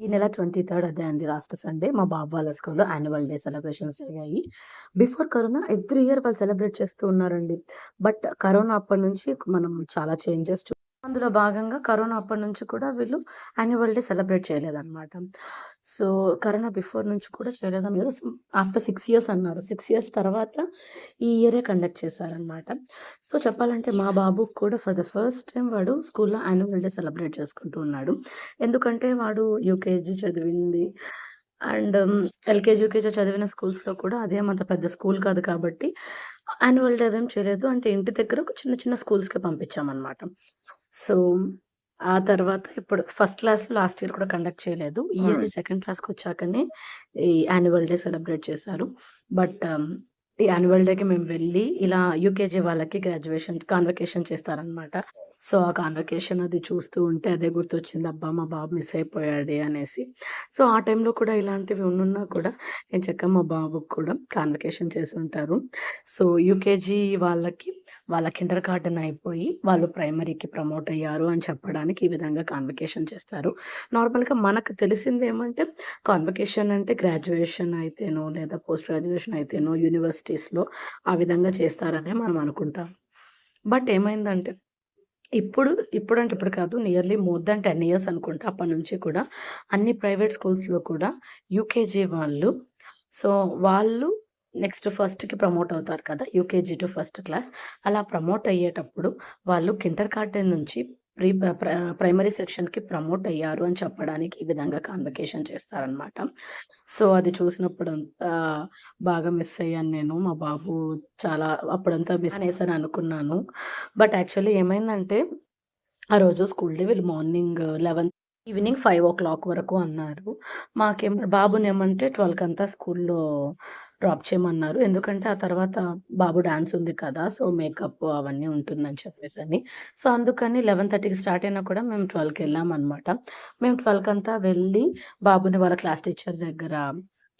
ఈ నెల 23 అదే అండి లాస్ట్ సండే మా బాబు వాళ్ళ స్కూల్‌లో యాన్యువల్ డే సెలబ్రేషన్స్ జరిగాయి. బిఫోర్ కరోనా ఎవ్రీ ఇయర్ వాళ్ళు సెలబ్రేట్ చేస్తూ ఉన్నారండి. బట్ కరోనా అప్పటి నుంచి మనం చాలా చేంజెస్ అందులో భాగంగా కరోనా అప్పటి నుంచి కూడా వీళ్ళు యాన్యువల్ డే సెలబ్రేట్ చేయలేదన్నమాట. సో, కరోనా బిఫోర్ నుంచి కూడా చేయలేదన్నారు. లేదు ఆఫ్టర్ సిక్స్ ఇయర్స్ అన్నారు. సిక్స్ ఇయర్స్ తర్వాత ఈ ఇయరే కండక్ట్ చేశారనమాట సో, చెప్పాలంటే మా బాబు కూడా ఫర్ ద ఫస్ట్ టైం వాడు స్కూల్‌లో యాన్యువల్ డే సెలబ్రేట్ చేసుకుంటూ ఉన్నాడు. ఎందుకంటే వాడు యూకేజీ చదివింది అండ్ ఎల్‌కేజీ, యూకేజీ చదివిన స్కూల్స్‌లో కూడా అదేమంత పెద్ద స్కూల్ కాదు కాబట్టి యాన్యువల్ డే అవేం చేయలేదు. అంటే ఇంటి దగ్గర ఒక చిన్న చిన్న స్కూల్స్‌కే పంపించామన్నమాట. సో, ఆ తర్వాత ఇప్పుడు ఫస్ట్ క్లాస్‌లో లాస్ట్ ఇయర్ కూడా కండక్ట్ చేయలేదు. ఇయర్. సెకండ్ క్లాస్‌కొచ్చాకనే ఈ యాన్యువల్ డే సెలబ్రేట్ చేశారు. బట్ ఈ యాన్యువల్ డేకి మేము వెళ్ళి ఇలా యూకేజీ వాళ్ళకి గ్రాడ్యుయేషన్ కాన్వకేషన్ చేస్తారనమాట. సో, ఆ కాన్వకేషన్ అది చూస్తూ ఉంటే అదే గుర్తొచ్చింది. అబ్బా! మా బాబు మిస్ అయిపోయాడే అనేసి. సో, ఆ టైంలో కూడా ఇలాంటివి ఉన్నున్నా కూడా ఎంచక్కా మా బాబుకు కూడా కాన్వకేషన్ చేసుంటారు. సో, యూకేజీ వాళ్ళకి వాళ్ళ కిండర్ గార్డెన్ అయిపోయి వాళ్ళు ప్రైమరీకి ప్రమోట్ అయ్యారు అని చెప్పడానికి ఈ విధంగా కాన్వకేషన్ చేస్తారు. నార్మల్‌గా మనకు తెలిసిందేమంటే కాన్వకేషన్ అంటే గ్రాడ్యుయేషన్ అయితేనో లేదా పోస్ట్ గ్రాడ్యుయేషన్ అయితేనో యూనివర్సిటీస్‌లో ఆ విధంగా చేస్తారనే మనం అనుకుంటాం. బట్ ఏమైందంటే ఇప్పుడు ఇప్పుడు అంటే ఇప్పుడు కాదు నియర్లీ మోర్ దాన్ 10 ఇయర్స్ అనుకుంటా అప్పటి నుంచి కూడా అన్ని ప్రైవేట్ స్కూల్స్‌లో కూడా యూకేజీ వాళ్ళు సో, వాళ్ళు నెక్స్ట్ ఫస్ట్‌కి ప్రమోట్ అవుతారు కదా! యూకేజీ టు ఫస్ట్ క్లాస్ అలా ప్రమోట్ అయ్యేటప్పుడు వాళ్ళు కింటర్ గార్డెన్ నుంచి ప్రీ ప్రైమరీ సెక్షన్‌కి ప్రమోట్ అయ్యారు అని చెప్పడానికి ఈ విధంగా కాన్వకేషన్ చేస్తారనమాట. సో, అది చూసినప్పుడు అంతా బాగా మిస్ అయ్యాను నేను. మా బాబు చాలా అప్పుడంతా మిస్ అనేసని అనుకున్నాను. బట్ యాక్చువల్లీ ఏమైందంటే ఆ రోజు స్కూల్ డే వీళ్ళు మార్నింగ్ 11 ఈవినింగ్ 5:00 వరకు అన్నారు. మాకేం బాబునేమంటే 12కంతా స్కూల్‌లో డ్రాప్ చేయమన్నారు. ఎందుకంటే ఆ తర్వాత బాబు డాన్స్ ఉంది కదా! సో, మేకప్ అవన్నీ ఉంటుందని చెప్పేసి అని సో, అందుకని 11:30కి స్టార్ట్ అయినా కూడా మేము 12కి వెళ్ళామనమాట. మేము 12కంతా వెళ్ళి బాబుని వాళ్ళ క్లాస్ టీచర్ దగ్గర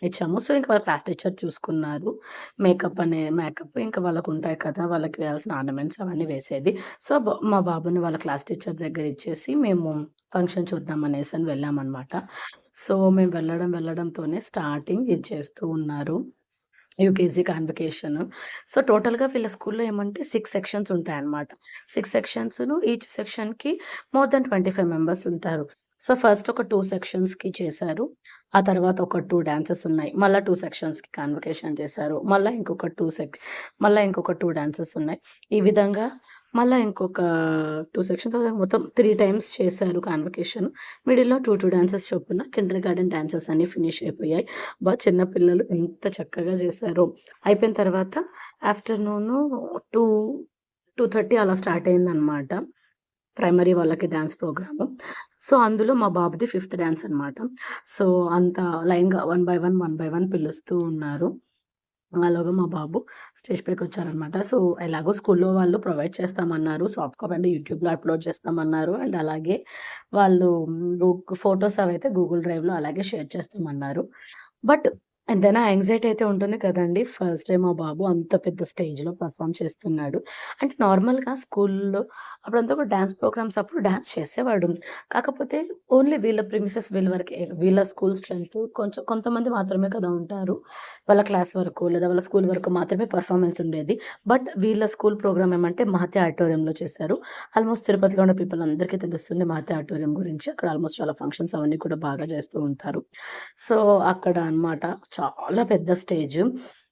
ఇచ్చాము. సో, ఇంకా వాళ్ళ క్లాస్ టీచర్ చూసుకున్నారు. మేకప్ అనే మేకప్ ఇంకా వాళ్ళకు ఉంటాయి కదా! వాళ్ళకి వేయాల్సిన ఆర్నమెంట్స్ అవన్నీ వేసేది. సో, మా బాబుని వాళ్ళ క్లాస్ టీచర్ దగ్గర ఇచ్చేసి మేము ఫంక్షన్ చూద్దాం అనేసి అని వెళ్ళామన్నమాట సో, మేము వెళ్ళడం వెళ్ళడంతోనే స్టార్టింగ్ ఇది చేస్తూ ఉన్నారు. యూకేజీ కాన్వికేషన్ సో, టోటల్‌గా వీళ్ళ స్కూల్‌లో ఏమంటే సిక్స్ సెక్షన్స్ ఉంటాయన్నమాట. సిక్స్ సెక్షన్స్‌ను ఈచ్ సెక్షన్‌కి more than twenty five members ఉంటారు. సో, ఫస్ట్ ఒక టూ సెక్షన్స్‌కి చేశారు. ఆ తర్వాత ఒక టూ డాన్సెస్ ఉన్నాయి. మళ్ళీ టూ సెక్షన్స్‌కి కాన్వకేషన్ చేశారు. మళ్ళీ ఇంకొక టూ సెక్ మళ్ళీ ఇంకొక టూ డాన్సెస్ ఉన్నాయి. ఈ విధంగా మళ్ళీ ఇంకొక టూ సెక్షన్స్ మొత్తం త్రీ టైమ్స్ చేశారు కాన్వకేషన్. మిడిల్‌లో 2, 2 డాన్సెస్ చొప్పున కిండర్ గార్డెన్ డాన్సెస్ అన్నీ ఫినిష్ అయిపోయాయి. బాగా చిన్నపిల్లలు ఎంత చక్కగా చేశారో. అయిపోయిన తర్వాత ఆఫ్టర్నూన్ టూ టూ థర్టీ అలా స్టార్ట్ అయిందనమాట. ప్రైమరీ వాళ్ళకి డ్యాన్స్ ప్రోగ్రాము. సో, అందులో మా బాబుది ఫిఫ్త్ డ్యాన్స్ అనమాట. సో, అంత లైన్‌గా one by one, one by one పిలుస్తూ ఉన్నారు. అలాగా మా బాబు స్టేజ్ పైకొచ్చారనమాట. సో, ఎలాగో స్కూల్‌లో వాళ్ళు ప్రొవైడ్ చేస్తామన్నారు. సాఫ్ట్ కాపీ అంటే యూట్యూబ్‌లో అప్‌లోడ్ చేస్తామన్నారు. అండ్ అలాగే వాళ్ళు ఫొటోస్ అవి అయితే గూగుల్ డ్రైవ్‌లో అలాగే షేర్ చేస్తామన్నారు. బట్ ఎంతైనా యాంగ్జైటీ అయితే ఉంటుంది కదండి ఫస్ట్ టైం మా బాబు అంత పెద్ద స్టేజ్‌లో పర్ఫామ్ చేస్తున్నాడు. అంటే నార్మల్‌గా స్కూల్‌లో అప్పుడంతా కూడా డ్యాన్స్ ప్రోగ్రామ్స్ అప్పుడు డ్యాన్స్ చేసేవాడు. కాకపోతే ఓన్లీ వీళ్ళ ప్రిమిసెస్ వీళ్ళ వరకే. వీళ్ళ స్కూల్ స్ట్రెంత్ కొంచెం కొంతమంది మాత్రమే కదా ఉంటారు. వాళ్ళ క్లాస్ వరకు లేదా వాళ్ళ స్కూల్ వరకు మాత్రమే పర్ఫార్మెన్స్ ఉండేది. బట్ వీళ్ళ స్కూల్ ప్రోగ్రామ్ ఏమంటే మహతి ఆడిటోరియంలో చేశారు. ఆల్మోస్ట్ తిరుపతిలో ఉన్న పీపుల్ అందరికీ తెలుస్తుంది మహతి ఆడిటోరియం గురించి. అక్కడ ఆల్మోస్ట్ చాలా ఫంక్షన్స్ అవన్నీ కూడా బాగా చేస్తూ ఉంటారు. సో, అక్కడ అనమాట చాలా పెద్ద స్టేజ్.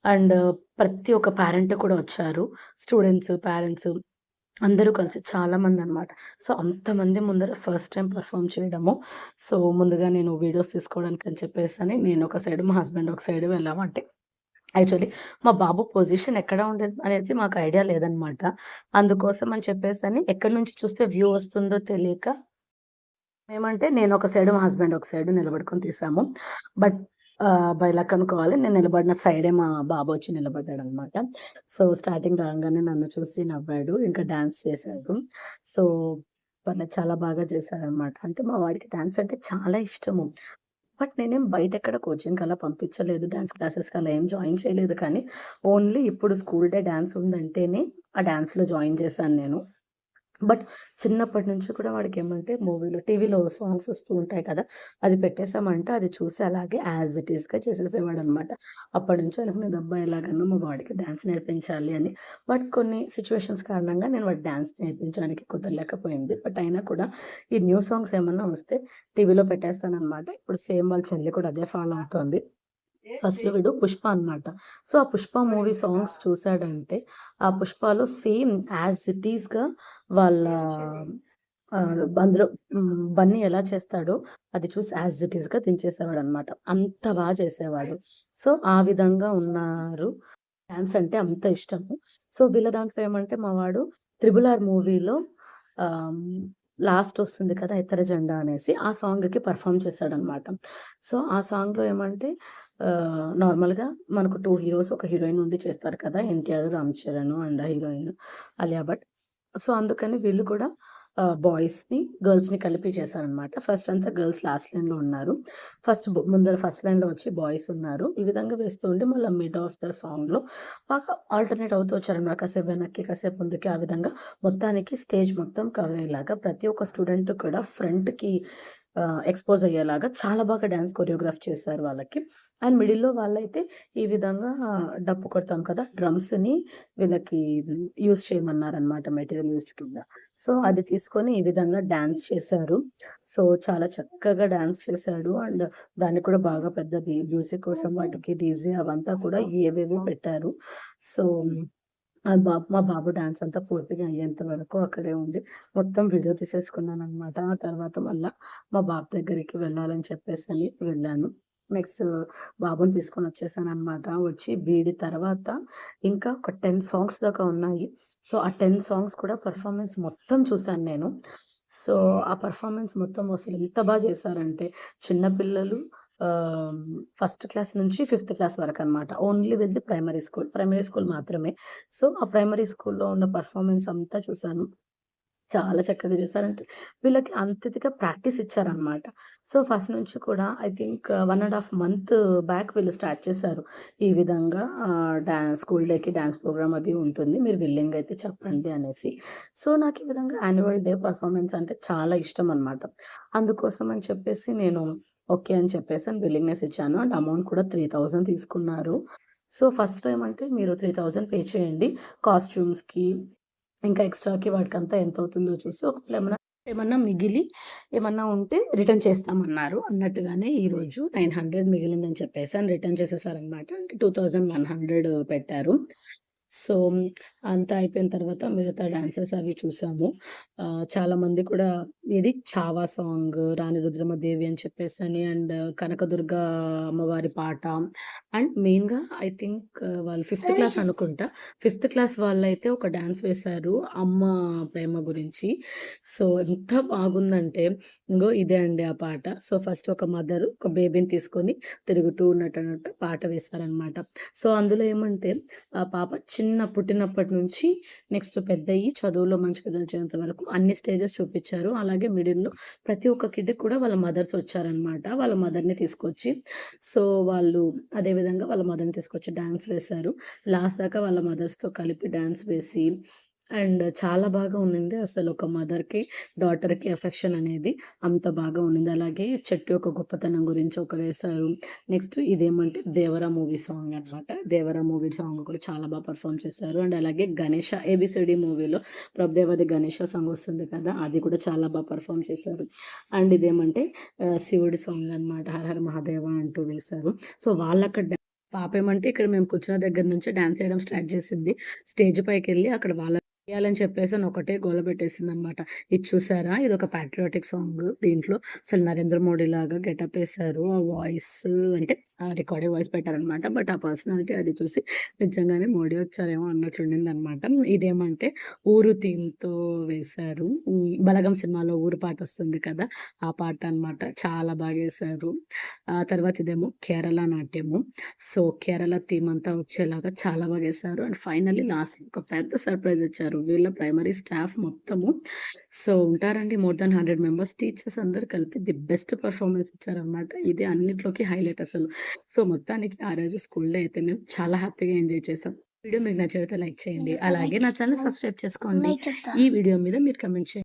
అండ్ ప్రతి ఒక్క పేరెంట్ కూడా వచ్చారు. స్టూడెంట్స్, పేరెంట్స్ అందరూ కలిసి చాలామంది అనమాట సో, అంతమంది ముందర ఫస్ట్ టైం పర్ఫామ్ చేయడము. సో, ముందుగా నేను వీడియోస్ తీసుకోవడానికి అని చెప్పేసని నేను ఒక సైడ్, మా హస్బెండ్ ఒక సైడ్ వెళ్ళామంటే యాక్చువల్లీ మా బాబు పొజిషన్ ఎక్కడ ఉండేది అనేసి మాకు ఐడియా లేదనమాట. అందుకోసం అని చెప్పేసని ఎక్కడి నుంచి చూస్తే వ్యూ వస్తుందో తెలియక మేమంటే నేను ఒక సైడ్, మా హస్బెండ్ ఒక సైడ్ నిలబడుకొని తీసాము. బట్ బై లక్ అనుకోవాలి. నేను నిలబడిన సైడే మా బాబు వచ్చి నిలబడ్డాడు అనమాట సో, స్టార్టింగ్ రాగానే నన్ను చూసి నవ్వాడు. ఇంకా డాన్స్ చేశాడు. సో, పని చాలా బాగా చేశాడనమాట. అంటే మా వాడికి డాన్స్ అంటే చాలా ఇష్టము. బట్ నేనేం బయట ఎక్కడ కోచింగ్‌కి అలా పంపించలేదు. డాన్స్ క్లాసెస్‌కి అలా ఏం జాయిన్ చేయలేదు కానీ ఓన్లీ ఇప్పుడు స్కూల్ డే డాన్స్ ఉందంటేనే ఆ డాన్స్‌లో జాయిన్ చేశాను నేను. బట్ చిన్నప్పటి నుంచి కూడా వాడికి ఏమంటే మూవీలో టీవీలో సాంగ్స్ వస్తూ ఉంటాయి కదా అది పెట్టేసామంటే అది చూసి అలాగే యాజ్ ఇట్ ఈస్గా చేసేసేవాడు అనమాట అప్పటి నుంచి అనుకునేది అబ్బాయి ఎలాగన్నా మా వాడికి డ్యాన్స్ నేర్పించాలి అని. బట్ కొన్ని సిచ్యువేషన్స్ కారణంగా నేను వాడు డ్యాన్స్ నేర్పించడానికి కుదరలేకపోయింది. బట్ అయినా కూడా ఈ న్యూ సాంగ్స్ ఏమన్నా వస్తే టీవీలో పెట్టేస్తానమాట ఇప్పుడు సేమ్ వాళ్ళ చెల్లి కూడా అదే ఫాలో అవుతుంది. ఫస్ట్ వీడు పుష్ప అనమాట సో ఆ పుష్ప మూవీ సాంగ్స్ చూసాడంటే ఆ పుష్పలో సేమ్ యాజ్ ఇట్ ఈస్గా వాళ్ళ ఆ, అందులో బన్నీ ఎలా చేస్తాడో అది చూసి యాజ్ ఇట్ ఈస్గా దించేసేవాడు అనమాట అంత బాగా చేసేవాడు. సో ఆ విధంగా ఉన్నారు. డ్యాన్స్ అంటే అంత ఇష్టము. సో వీళ్ళ దాంట్లో ఏమంటే మా వాడు త్రిబుల్ ఆర్ మూవీలో లాస్ట్ వస్తుంది కదా ఇతర జెండా అనేసి ఆ సాంగ్కి పర్ఫామ్ చేశాడనమాట. సో ఆ సాంగ్లో ఏమంటే నార్మల్గా మనకు టూ హీరోస్ ఒక హీరోయిన్ ఉండి చేస్తారు కదా NTR Ram Charan and heroine Alia Bhatt. So అందుకని వీళ్ళు కూడా బాయ్స్ని గర్ల్స్ని కలిపి చేశారనమాట. ఫస్ట్ అంతా గర్ల్స్ లాస్ట్ లైన్లో ఉన్నారు. ఫస్ట్ ముందర ఫస్ట్ లైన్లో వచ్చి బాయ్స్ ఉన్నారు. ఈ విధంగా వేస్తూ ఉంటే మళ్ళీ మిడ్ ఆఫ్ ద సాంగ్లో బాగా ఆల్టర్నేట్ అవుతూ వచ్చారనమాట కాసేపు వెనక్కి కాసేపు ముందుకి ఆ విధంగా మొత్తానికి స్టేజ్ మొత్తం కవర్ అయ్యేలాగా ప్రతి ఒక్క స్టూడెంట్ కూడా ఫ్రంట్కి ఎక్స్పోజ్ అయ్యేలాగా చాలా బాగా డ్యాన్స్ కొరియోగ్రాఫ్ చేశారు వాళ్ళకి. అండ్ మిడిల్లో వాళ్ళైతే ఈ విధంగా డప్పు కొడతాం కదా డ్రమ్స్ని వీళ్ళకి యూస్ చేయమన్నారనమాట మెటీరియల్ యూస్ కింద. సో అది తీసుకొని ఈ విధంగా డ్యాన్స్ చేశారు. సో చాలా చక్కగా డ్యాన్స్ చేశాడు. అండ్ దాన్ని కూడా బాగా పెద్ద మ్యూజిక్ కోసం వాటికి డీజే అవంతా కూడా ఏవేవో పెట్టారు. సో ఆ బాబు మా బాబు డాన్స్ అంతా పూర్తిగా అయ్యేంత వరకు అక్కడే ఉండి మొత్తం వీడియో తీసేసుకున్నాను అనమాట ఆ తర్వాత మళ్ళీ మా బాబు దగ్గరికి వెళ్ళాలని చెప్పేసి అని వెళ్ళాను. నెక్స్ట్ బాబుని తీసుకొని వచ్చేసాను అనమాట వచ్చి వీడి తర్వాత ఇంకా ఒక టెన్ సాంగ్స్ దాకా ఉన్నాయి. సో ఆ టెన్ సాంగ్స్ కూడా పర్ఫార్మెన్స్ మొత్తం చూశాను నేను. సో ఆ పర్ఫార్మెన్స్ మొత్తం అసలు ఎంత బాగా చేశారంటే చిన్నపిల్లలు ఫస్ట్ క్లాస్ నుంచి ఫిఫ్త్ క్లాస్ వరకు అనమాట ఓన్లీ వెళ్ళి ప్రైమరీ స్కూల్ ప్రైమరీ స్కూల్ మాత్రమే. సో ఆ ప్రైమరీ స్కూల్లో ఉన్న పర్ఫార్మెన్స్ అంతా చూశాను. చాలా చక్కగా చేశారంటే వీళ్ళకి అంతటిగా ప్రాక్టీస్ ఇచ్చారనమాట సో ఫస్ట్ నుంచి కూడా I think one and half month back వీళ్ళు స్టార్ట్ చేశారు. ఈ విధంగా డ్యాన్స్ స్కూల్ డేకి డ్యాన్స్ ప్రోగ్రామ్ అది ఉంటుంది. మీరు విల్లింగ్ అయితే చెప్పండి అనేసి. సో నాకు ఈ విధంగా యాన్యువల్ డే పర్ఫార్మెన్స్ అంటే చాలా ఇష్టం అనమాట అందుకోసం అని చెప్పేసి నేను ఓకే అని చెప్పేసి అని విల్లింగ్నెస్ ఇచ్చాను. అండ్ అమౌంట్ కూడా త్రీ థౌజండ్ తీసుకున్నారు. సో ఫస్ట్లో ఏమంటే మీరు త్రీ థౌజండ్ పే చేయండి. కాస్ట్యూమ్స్కి ఇంకా ఎక్స్ట్రాకి వాటికంతా ఎంత అవుతుందో చూసి ఒక ఏమన్నా ఏమన్నా మిగిలి ఏమన్నా ఉంటే రిటర్న్ చేస్తామన్నారు అన్నట్టుగానే ఈరోజు నైన్ హండ్రెడ్ మిగిలిందని చెప్పేసి అని రిటర్న్ చేసేసారనమాట టూ థౌజండ్ వన్ హండ్రెడ్ పెట్టారు. సో అంతా అయిపోయిన తర్వాత మిగతా డాన్సెస్ అవి చూసాము. చాలామంది కూడా ఇది చావా సాంగ్ రాణి రుద్రమదేవి అని చెప్పేసి అని అండ్ కనకదుర్గ అమ్మవారి పాట. అండ్ మెయిన్గా ఐ థింక్ వాళ్ళు ఫిఫ్త్ క్లాస్ అనుకుంటా. ఫిఫ్త్ క్లాస్ వాళ్ళైతే ఒక డాన్స్ వేశారు అమ్మ ప్రేమ గురించి. సో ఎంత బాగుందంటే ఇంకో ఇదే అండి ఆ పాట. సో ఫస్ట్ ఒక మదర్ ఒక బేబీని తీసుకొని తిరుగుతూ ఉన్నట్టు అన్నట్టు పాట వేశారనమాట సో అందులో ఏమంటే ఆ పాప చిన్న పుట్టినప్పటి నుంచి నెక్స్ట్ పెద్ద అయ్యి చదువులో మంచిగా వచ్చేంత వరకు అన్ని స్టేజెస్ చూపించారు. అలాగే మిడిల్లో ప్రతి ఒక్క కిడ్ కూడా వాళ్ళ మదర్స్ వచ్చారనమాట వాళ్ళ మదర్ని తీసుకొచ్చి సో వాళ్ళు అదేవిధంగా వాళ్ళ మదర్ని తీసుకొచ్చి డ్యాన్స్ వేశారు. లాస్ట్ దాకా వాళ్ళ మదర్స్తో కలిపి డ్యాన్స్ వేసి అండ్ చాలా బాగా ఉన్నింది అసలు ఒక మదర్‌కి, డాటర్‌కి ఎఫెక్షన్ అనేది అంత బాగా ఉన్నింది. అలాగే చెట్టు యొక్క గొప్పతనం గురించి ఒక వేశారు. నెక్స్ట్ ఇదేమంటే 'దేవరా' మూవీ సాంగ్ అనమాట. 'దేవరా' మూవీ సాంగ్ కూడా చాలా బాగా పర్ఫామ్ చేశారు. అండ్ అలాగే 'గణేష' 'ఏబీసీడీ' మూవీలో ప్రభుదేవాది 'గణేష' సాంగ్ వస్తుంది కదా! అది కూడా చాలా బాగా పర్ఫామ్ చేశారు. అండ్ ఇదేమంటే శివుడి సాంగ్ అనమాట. 'హర హర మహాదేవ' అంటూ వేశారు. సో వాళ్ళక్కడ పాప ఏమంటే ఇక్కడ మేము కూర్చున్న దగ్గర నుంచి డ్యాన్స్ చేయడం స్టార్ట్ చేసింది. స్టేజ్ పైకెళ్ళి అక్కడ వాళ్ళ చేయాలని చెప్పేసి అని ఒకటే గోల పెట్టేసింది అనమాట ఇది చూసారా? ఇది ఒక పాట్రియాటిక్ సాంగ్ దీంట్లో. అసలు నరేంద్ర మోడీ లాగా గెటప్ వేశారు. ఆ వాయిస్ అంటే ఆ రికార్డింగ్ వాయిస్ పెట్టారనమాట. బట్ ఆ పర్సనాలిటీ అది చూసి నిజంగానే మోడీ వచ్చారేమో అన్నట్లుండింది అనమాట ఇదేమంటే ఊరు థీమ్తో వేశారు. బలగం సినిమాలో ఊరు పాట వస్తుంది కదా? ఆ పాట అనమాట చాలా బాగా వేశారు. ఆ తర్వాత ఇదేమో కేరళ నాట్యము. సో కేరళ థీమ్ అంతా వచ్చేలాగా చాలా బాగా వేశారు. అండ్ ఫైనల్లీ లాస్ట్ ఒక పెద్ద సర్ప్రైజ్ ఇచ్చారు. చేశారు వీళ్ళ ప్రైమరీ స్టాఫ్ మొత్తము. సో ఉంటారండి. More than hundred members teachers అందరు కలిపి ది బెస్ట్ పర్ఫార్మెన్స్ ఇచ్చారనమాట ఇది అన్నిట్లోకి హైలైట్ అసలు. సో మొత్తానికి ఆ రోజు స్కూల్లో అయితే మేము చాలా హ్యాపీగా ఎంజాయ్ చేసాం వీడియో మీకు నచ్చితే లైక్ చేయండి. అలాగే నా ఛానల్ సబ్స్క్రైబ్ చేసుకోండి. ఈ వీడియో మీద మీరు కమెంట్ చేయండి.